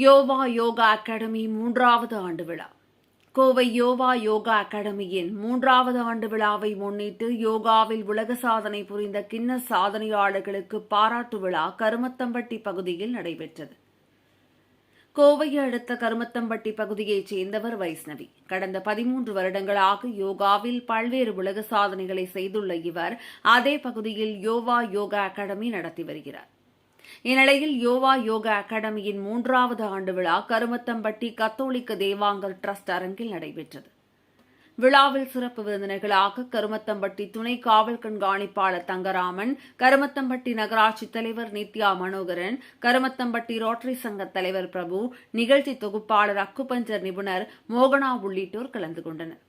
யோவா யோகா அகாடமி மூன்றாவது ஆண்டு விழா. கோவை யோவா யோகா அகாடமியின் மூன்றாவது ஆண்டு விழாவை முன்னிட்டு யோகாவில் உலக சாதனை புரிந்த கிண்ண சாதனையாளர்களுக்கு பாராட்டு விழா கருமத்தம்பட்டி பகுதியில் நடைபெற்றது. கோவையை அடுத்த கருமத்தம்பட்டி பகுதியைச் சேர்ந்தவர் வைஷ்ணவி. கடந்த பதிமூன்று வருடங்களாக யோகாவில் பல்வேறு உலக சாதனைகளை செய்துள்ள இவர் அதே பகுதியில் யோவா யோகா அகாடமி நடத்தி வருகிறார். இந்நிலையில் யோவா யோகா அகாடமியின் மூன்றாவது ஆண்டு விழா கருமத்தம்பட்டி கத்தோலிக்க தேவாங்கல் ட்ரஸ்ட் அரங்கில் நடைபெற்றது. விழாவில் சிறப்பு விருந்தினர்களாக கருமத்தம்பட்டி துணை காவல் கண்காணிப்பாளர் தங்கராமன் கருமத்தம்பட்டி நகராட்சி தலைவர் நித்யா மனோகரன் கருமத்தம்பட்டி ரோட்டரி சங்க தலைவர் பிரபு நிகழ்ச்சி தொகுப்பாளர் அக்குபஞ்சர் நிபுணர் மோகனா உள்ளிட்டோர் கலந்து கொண்டனர்.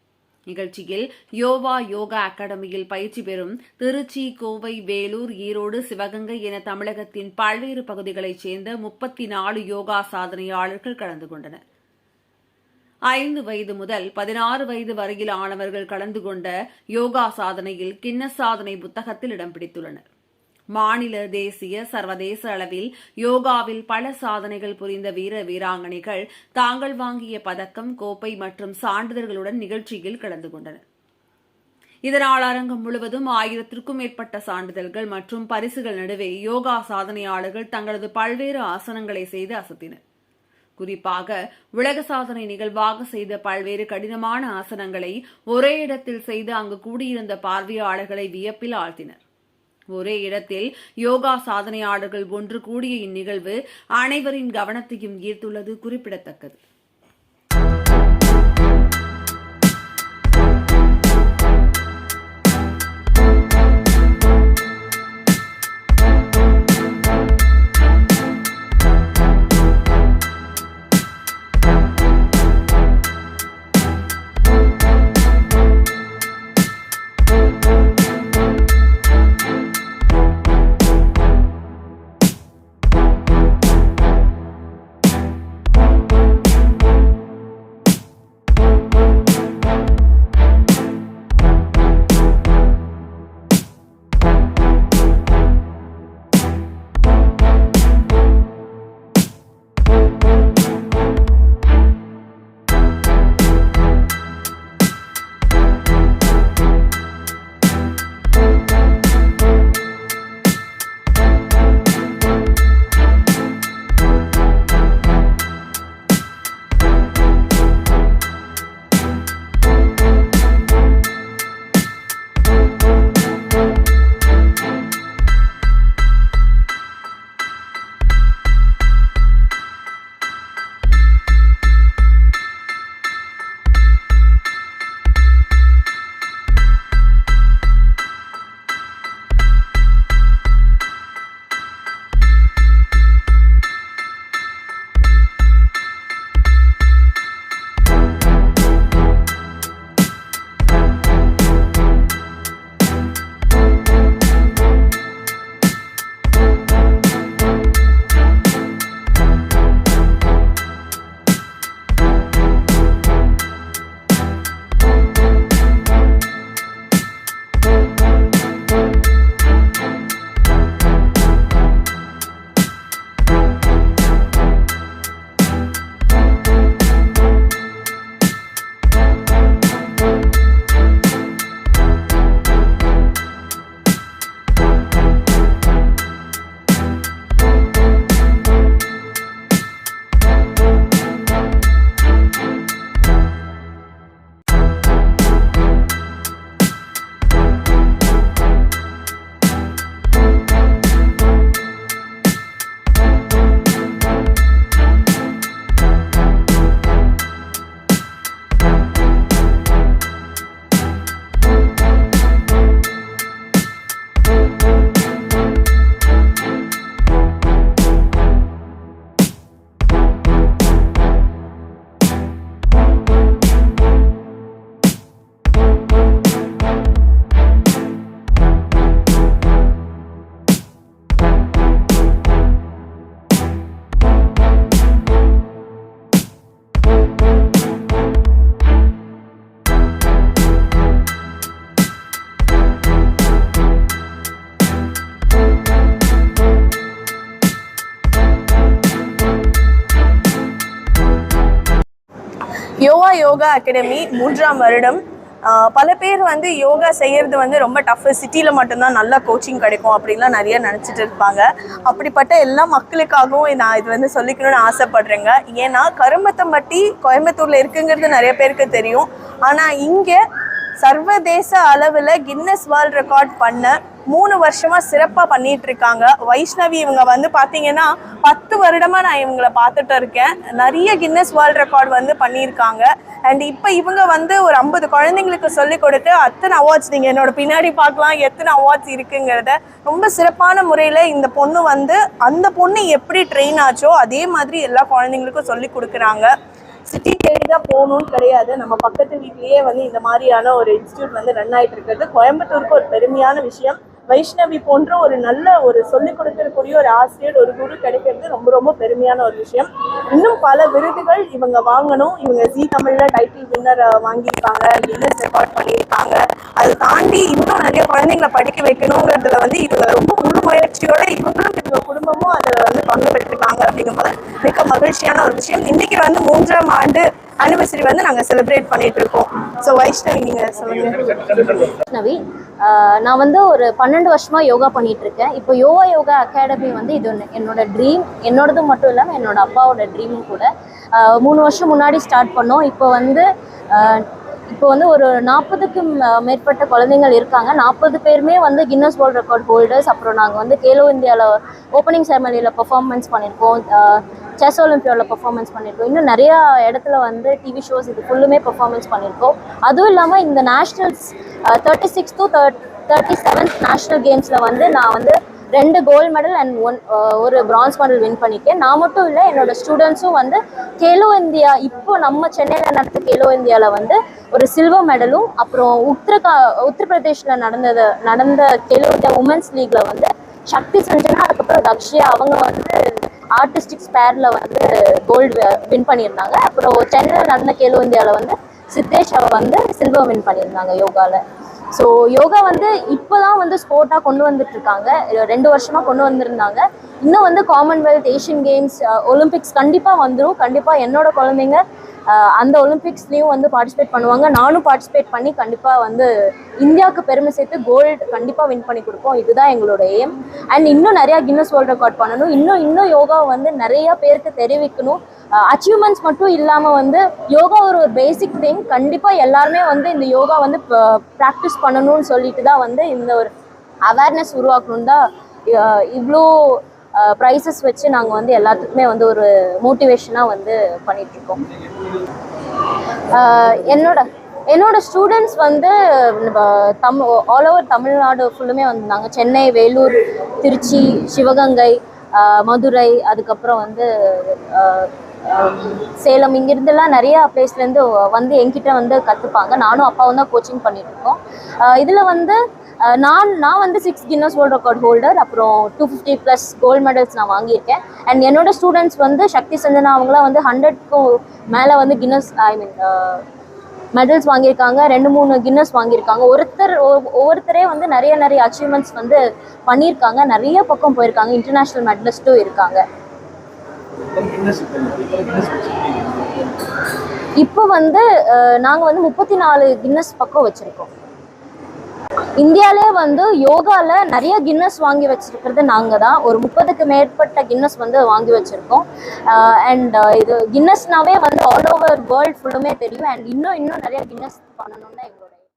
நிகழ்ச்சியில் யோவா யோகா அகாடமியில் பயிற்சி பெறும் திருச்சி கோவை வேலூர் ஈரோடு சிவகங்கை என தமிழகத்தின் பல்வேறு பகுதிகளைச் சேர்ந்த முப்பத்தி நாலு யோகா சாதனையாளர்கள் கலந்து கொண்டனர். ஐந்து வயது முதல் பதினாறு வயது வரையிலானவர்கள் கலந்து கொண்ட யோகா சாதனையில் கின்னஸ் சாதனை புத்தகத்தில் இடம் பிடித்துள்ளனர். மாநில தேசிய சர்வதேச அளவில் யோகாவில் பல சாதனைகள் புரிந்த வீர வீராங்கனைகள் தாங்கள் வாங்கிய பதக்கம் கோப்பை மற்றும் சான்றிதழ்களுடன் நிகழ்ச்சியில் கலந்து கொண்டனர். இதனால் அரங்கம் முழுவதும் ஆயிரத்திற்கும் மேற்பட்ட சான்றிதழ்கள் மற்றும் பரிசுகள் நடுவே யோகா சாதனையாளர்கள் தங்களது பல்வேறு ஆசனங்களை செய்து அசத்தினர். குறிப்பாக உலக சாதனை நிகழ்வாக செய்த பல்வேறு கடினமான ஆசனங்களை ஒரே இடத்தில் செய்து அங்கு கூடியிருந்த பார்வையாளர்களை வியப்பில் ஆழ்த்தினர். ஒரே இடத்தில் யோகா சாதனையாளர்கள் ஒன்று கூடிய இந்நிகழ்வு அனைவரின் கவனத்தையும் ஈர்த்துள்ளது குறிப்பிடத்தக்கது. யோகா யோகா அகாடமி மூன்றாம் வருடம். பல பேர் வந்து யோகா செய்கிறது வந்து ரொம்ப டஃப் சிட்டியில் மட்டும்தான் நல்லா கோச்சிங் கிடைக்கும் அப்படின்லாம் நிறைய நினச்சிட்டு இருப்பாங்க. அப்படிப்பட்ட எல்லா மக்களுக்காகவும் நான் இது வந்து சொல்லிக்கணும்னு ஆசைப்படுறேங்க. ஏன்னா கரும்பத்தம்பட்டி கோயம்புத்தூரில் இருக்குங்கிறது நிறைய பேருக்கு தெரியும். ஆனால் இங்கே சர்வதேச அளவில் கின்னஸ் வேர்ல்ட் ரெக்கார்ட் பண்ண மூணு வருஷமா சிறப்பாக பண்ணிட்டு இருக்காங்க வைஷ்ணவி இவங்க வந்து பார்த்தீங்கன்னா பத்து வருடமா நான் இவங்களை பார்த்துட்டு இருக்கேன். நிறைய கின்னஸ் வேர்ல்ட் ரெக்கார்ட் வந்து பண்ணியிருக்காங்க. அண்ட் இப்போ இவங்க வந்து ஒரு ஐம்பது குழந்தைங்களுக்கு சொல்லி கொடுத்து அத்தனை அவார்ட்ஸ் நீங்கள் என்னோட பின்னாடி பார்க்கலாம் எத்தனை அவார்ட்ஸ் இருக்குங்கிறத ரொம்ப சிறப்பான முறையில் இந்த பொண்ணு வந்து அந்த பொண்ணு எப்படி ட்ரெயின் ஆச்சோ அதே மாதிரி எல்லா குழந்தைங்களுக்கும் சொல்லி கொடுக்குறாங்க. சிட்டி தேடி தான் போகணும்னு கிடையாது. நம்ம பக்கத்து வீட்லேயே வந்து இந்த மாதிரியான ஒரு இன்ஸ்டியூட் வந்து ரன் ஆகிட்டு இருக்கிறது. கோயம்புத்தூருக்கு ஒரு பெருமையான விஷயம். வைஷ்ணவி போன்ற ஒரு நல்ல ஒரு சொல்லிக் கொடுக்கக்கூடிய ஒரு ஆசிரியர் ஒரு குரு கிடைக்கிறது ரொம்ப ரொம்ப பெருமையான ஒரு விஷயம். இன்னும் பல விருதுகள் இவங்க வாங்கணும். இவங்க ஜி தமிழ்ல டைட்டில் வின்னர் வாங்கியிருக்காங்க. கின்னஸ் ரெக்கார்ட் பண்ணியிருக்காங்க. அதை தாண்டி இன்னும் நிறைய குழந்தைங்களை படிக்க வைக்கணுங்கிறதுல வந்து இவங்க ரொம்ப முழு முயற்சியோட இவங்களும் இவங்க குடும்பமும் அதில் வந்து பங்கு பெற்றிருக்காங்க அப்படிங்கும்போது மிக மகிழ்ச்சியான ஒரு விஷயம். இன்னைக்கு வந்து மூன்றாம் ஆண்டு அனிவர்சரி வந்து நாங்கள் செலிப்ரேட் பண்ணிட்டு இருக்கோம். ஸோ வைஷ்ணவி நீங்கள் சொல்லுங்க. வைஷ்ணவி நான் வந்து ஒரு பன்னெண்டு வருஷமா யோகா பண்ணிட்டு இருக்கேன். இப்போ யோகா யோகா அகாடமி வந்து இது ஒன்று என்னோட ட்ரீம் என்னோடது மட்டும் இல்லாமல் என்னோட அப்பாவோட ட்ரீமும் கூட. மூணு வருஷம் முன்னாடி ஸ்டார்ட் பண்ணோம். இப்போ வந்து இப்போ வந்து ஒரு நாற்பதுக்கும் மேற்பட்ட குழந்தைங்கள் இருக்காங்க. நாற்பது பேருமே வந்து கின்னஸ் வேர்ல்ட் ரெக்கார்ட் ஹோல்டர்ஸ் அப்புறம் நாங்கள் வந்து கேலோ இந்தியாவில் ஓப்பனிங் செரமனியில் பெர்ஃபார்மன்ஸ் பண்ணியிருக்கோம் செஸ் ஒலிம்பியாவில் பெர்ஃபார்மன்ஸ் பண்ணியிருக்கோம் இன்னும் நிறையா இடத்துல வந்து டிவி ஷோஸ் இது ஃபுல்லுமே பெர்ஃபார்மன்ஸ் பண்ணியிருக்கோம் அதுவும் இல்லாமல் இந்த nationals thirty six to thirty seventh national கேம்ஸில் வந்து நான் வந்து ரெண்டு கோல்டு மெடல் அண்ட் ஒன் ஒரு பிரான்ஸ் மெடல் வின் பண்ணியிருக்கேன் நான் மட்டும் இல்லை என்னோட ஸ்டூடெண்ட்ஸும் வந்து கேலோ இந்தியா இப்போ நம்ம சென்னையில் நடந்த கேலோ இந்தியாவில் வந்து ஒரு சில்வர் மெடலும் அப்புறம் உத்தரகா உத்தரப்பிரதேஷில் நடந்தது நடந்த கேலோ இந்தியா உமன்ஸ் லீக்ல வந்து சக்தி சஞ்சனா அதுக்கப்புறம் தக்ஷியா அவங்க வந்து ஆர்டிஸ்டிக் ஸ்பேரில் வந்து கோல்டு வின் பண்ணியிருந்தாங்க. அப்புறம் சென்னையில் நடந்த கேலோ இந்தியாவில் வந்து சித்தேஷ் அவ வந்து சில்வர் வின் பண்ணியிருந்தாங்க யோகாவில் ஸோ யோகா வந்து இப்போ தான் வந்து ஸ்போர்ட்டாக கொண்டு வந்துட்டு இருக்காங்க ரெண்டு வருஷமாக கொண்டு வந்திருந்தாங்க. இன்னும் வந்து காமன்வெல்த் ஏஷியன் கேம்ஸ் ஒலிம்பிக்ஸ் கண்டிப்பாக வந்துடும் கண்டிப்பாக என்னோட குழந்தைங்க அந்த ஒலிம்பிக்ஸ்லேயும் வந்து பார்ட்டிசிபேட் பண்ணுவாங்க. நானும் பார்ட்டிசிபேட் பண்ணி கண்டிப்பாக வந்து இந்தியாவுக்கு பெருமை சேர்த்து கோல்டு கண்டிப்பாக வின் பண்ணி கொடுப்போம். இதுதான் எங்களோட எய்ம் அண்ட் இன்னும் நிறையா கின்னஸ் வேர்ல்ட் ரெக்கார்ட் பண்ணணும். இன்னும் இன்னும் யோகா வந்து நிறைய பேருக்கு தெரிவிக்கணும். அச்சீவ்மெண்ட்ஸ் மட்டும் இல்லாமல் வந்து யோகா ஒரு ஒரு பேசிக் திங் கண்டிப்பாக எல்லாருமே வந்து இந்த யோகா வந்து ப்ராக்டிஸ் பண்ணணும்னு சொல்லிட்டு தான் வந்து இந்த ஒரு அவேர்னஸ் உருவாக்கணும் தான் இவ்வளோ ப்ரைஸஸ் வச்சு நாங்கள் வந்து எல்லாத்துக்குமே வந்து ஒரு மோட்டிவேஷனாக வந்து பண்ணிகிட்ருக்கோம் என்னோட என்னோட ஸ்டூடெண்ட்ஸ் வந்து தமிழ் ஆல் ஓவர் தமிழ்நாடு ஃபுல்லுமே வந்திருந்தாங்க சென்னை வேலூர் திருச்சி சிவகங்கை மதுரை அதுக்கப்புறம் வந்து சேலம் இங்கிருந்தெல்லாம் நிறையா பிளேஸ்லேருந்து வந்து என்கிட்ட வந்து கற்றுப்பாங்க நானும் அப்பாவும் தான் கோச்சிங் பண்ணிகிட்ருக்கோம் இருக்கோம் இதில் வந்து நான் நான் வந்து six Guinness world record holder அப்புறம் two fifty plus gold medals நான் வாங்கியிருக்கேன். அண்ட் என்னோட ஸ்டூடெண்ட்ஸ் வந்து சக்தி சஞ்சனா அவங்களாம் வந்து ஹண்ட்ரட்க்கும் மேலே வந்து கின்னஸ் ஐ மீன் மெடல்ஸ் வாங்கியிருக்காங்க. ரெண்டு மூணு கின்னஸ் வாங்கியிருக்காங்க. ஒருத்தர் ஒ- ஒவ்வொருத்தரே வந்து நிறைய நிறைய அச்சீவ்மெண்ட்ஸ் வந்து பண்ணியிருக்காங்க. நிறைய பக்கம் போயிருக்காங்க. இன்டர்நேஷ்னல் மெடலிஸ்ட்டும் இருக்காங்க. இப்போ வந்து நாங்கள் வந்து முப்பத்தி நாலு கின்னஸ் பக்கம் வச்சுருக்கோம். இந்தியாவிலே வந்து யோகாவில் நிறைய கின்னஸ் வாங்கி வச்சுருக்கிறது நாங்கள் தான். ஒரு முப்பதுக்கு மேற்பட்ட கின்னஸ் வந்து வாங்கி வச்சுருக்கோம். அண்ட் இது கின்னஸ்னாவே வந்து ஆல் ஓவர் வேர்ல்ட் ஃபுல்லுமே தெரியும். அண்ட் இன்னும் இன்னும் நிறைய கின்னஸ் பண்ணணும்னு